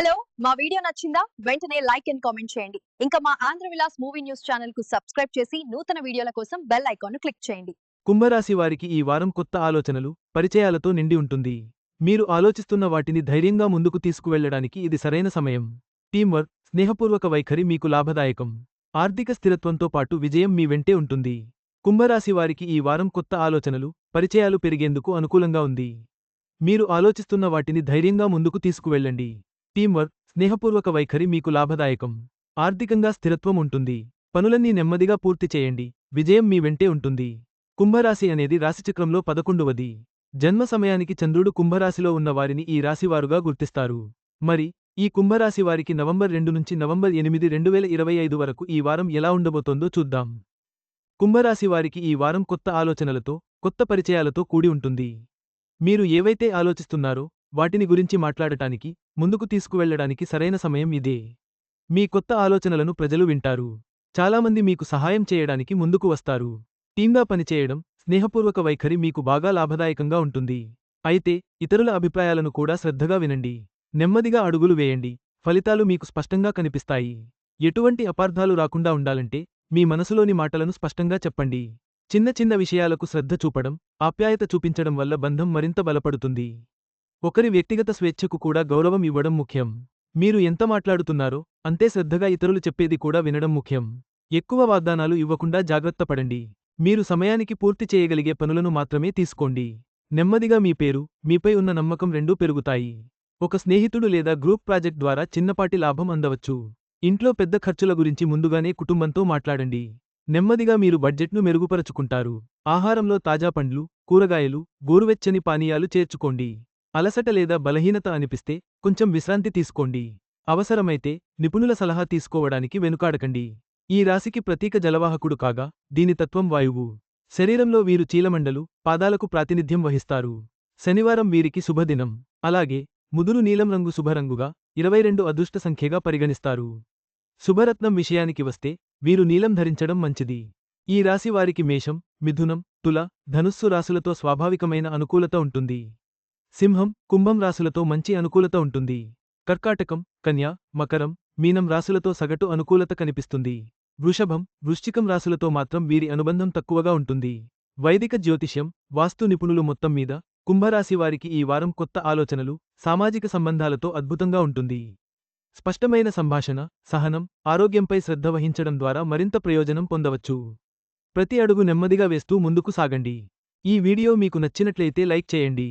Hello మా video నచ్చిందా? వెంటనే లైక్ అండ్ కామెంట్ చేయండి. ఇంకా మా ఆంధ్ర విలాస్ మూవీ న్యూస్ ఛానల్కు సబ్స్క్రైబ్ చేసి నూతన వీడియోల కోసం బెల్ ఐకాన్ క్లిక్ చేయండి. కుంభరాశి వారికి ఈ వారం కొత్త ఆలోచనలు పరిచయాలతో నిండి ఉంటుంది. మీరు ఆలోచిస్తున్న వాటిని ధైర్యంగా ముందుకు తీసుకువెళ్ళడానికి ఇది సరైన సమయం. టీంవర్క్ స్నేహపూర్వక వైఖరి మీకు లాభదాయకం. ఆర్థిక స్థిరత్వంతో పాటు విజయం మీ వెంటే ఉంటుంది. కుంభరాశి వారికి ఈ వారం కొత్త ఆలోచనలు పరిచయాలు పెరిగేందుకు అనుకూలంగా ఉంది. మీరు ఆలోచిస్తున్న వాటిని ధైర్యంగా ముందుకు తీసుకువెళ్ళండి. టీంవర్క్ స్నేహపూర్వక వైఖరి మీకు లాభదాయకం. ఆర్థికంగా స్థిరత్వం ఉంటుంది. పనులన్నీ నెమ్మదిగా పూర్తి చేయండి. విజయం మీ వెంటే ఉంటుంది. కుంభరాశి అనేది రాశిచక్రంలో పదకొండవది. జన్మ సమయానికి చంద్రుడు కుంభరాశిలో ఉన్న వారిని ఈ రాశివారుగా గుర్తిస్తారు. మరి ఈ కుంభరాశి వారికి నవంబర్ రెండు నుంచి నవంబర్ ఎనిమిది రెండు వేల ఇరవై ఐదు వరకు ఈ వారం ఎలా ఉండబోతోందో చూద్దాం. కుంభరాశి వారికి ఈ వారం కొత్త ఆలోచనలతో కొత్త పరిచయాలతో కూడి ఉంటుంది. మీరు ఏవైతే ఆలోచిస్తున్నారో వాటిని గురించి మాట్లాడటానికి ముందుకు తీసుకువెళ్ళడానికి సరైన సమయం ఇదే. మీ కొత్త ఆలోచనలను ప్రజలు వింటారు. చాలామంది మీకు సహాయం చేయడానికి ముందుకు వస్తారు. టీంగా పనిచేయడం స్నేహపూర్వక వైఖరి మీకు బాగా లాభదాయకంగా ఉంటుంది. అయితే ఇతరుల అభిప్రాయాలను కూడా శ్రద్ధగా వినండి. నెమ్మదిగా అడుగులు వేయండి. ఫలితాలు మీకు స్పష్టంగా కనిపిస్తాయి. ఎటువంటి అపార్థాలు రాకుండా ఉండాలంటే మీ మనసులోని మాటలను స్పష్టంగా చెప్పండి. చిన్న చిన్న విషయాలకు శ్రద్ధ చూపడం ఆప్యాయత చూపించడం వల్ల బంధం మరింత బలపడుతుంది. ఒకరి వ్యక్తిగత స్వేచ్ఛకు కూడా గౌరవం ఇవ్వడం ముఖ్యం. మీరు ఎంత మాట్లాడుతున్నారో అంతే శ్రద్ధగా ఇతరులు చెప్పేది కూడా వినడం ముఖ్యం. ఎక్కువ వాగ్దానాలు ఇవ్వకుండా జాగ్రత్త పడండి. మీరు సమయానికి పూర్తి చేయగలిగే పనులను మాత్రమే తీసుకోండి. నెమ్మదిగా మీ పేరు మీపై ఉన్న నమ్మకం రెండూ పెరుగుతాయి. ఒక స్నేహితుడు లేదా గ్రూప్ ప్రాజెక్ట్ ద్వారా చిన్నపాటి లాభం అందవచ్చు. ఇంట్లో పెద్ద ఖర్చుల గురించి ముందుగానే కుటుంబంతో మాట్లాడండి. నెమ్మదిగా మీరు బడ్జెట్ను మెరుగుపరచుకుంటారు. ఆహారంలో తాజా పండ్లు కూరగాయలు గోరువెచ్చని పానీయాలు చేర్చుకోండి. అలసట లేదా బలహీనత అనిపిస్తే కొంచెం విశ్రాంతి తీసుకోండి. అవసరమైతే నిపుణుల సలహా తీసుకోవడానికి వెనుకాడకండి. ఈ రాశికి ప్రతీక జలవాహకుడు కాగా దీని తత్వం వాయువు. శరీరంలో వీరు చీలమండలు పాదాలకు ప్రాతినిధ్యం వహిస్తారు. శనివారం వీరికి శుభదినం. అలాగే ముదురు నీలం రంగు శుభరంగుగా ఇరవై రెండు అదృష్ట సంఖ్యగా పరిగణిస్తారు. శుభరత్నం విషయానికి వస్తే వీరు నీలం ధరించడం మంచిది. ఈ రాశి వారికి మేషం మిథునం తుల ధనుస్సు రాశులతో స్వాభావికమైన అనుకూలత ఉంటుంది. సింహం కుంభం రాశులతో మంచి అనుకూలత ఉంటుంది. కర్కాటకం కన్య మకరం మీనం రాశులతో సగటు అనుకూలత కనిపిస్తుంది. వృషభం వృశ్చికం రాశులతో మాత్రం వీరి అనుబంధం తక్కువగా ఉంటుంది. వైదిక జ్యోతిష్యం వాస్తు నిపుణులు మొత్తం మీద కుంభరాశి వారికి ఈ వారం కొత్త ఆలోచనలు సామాజిక సంబంధాలతో అద్భుతంగా ఉంటుంది. స్పష్టమైన సంభాషణ సహనం ఆరోగ్యంపై శ్రద్ధ వహించడం ద్వారా మరింత ప్రయోజనం పొందవచ్చు. ప్రతి అడుగు నెమ్మదిగా వేస్తూ ముందుకు సాగండి. ఈ వీడియో మీకు నచ్చినట్లయితే లైక్ చేయండి.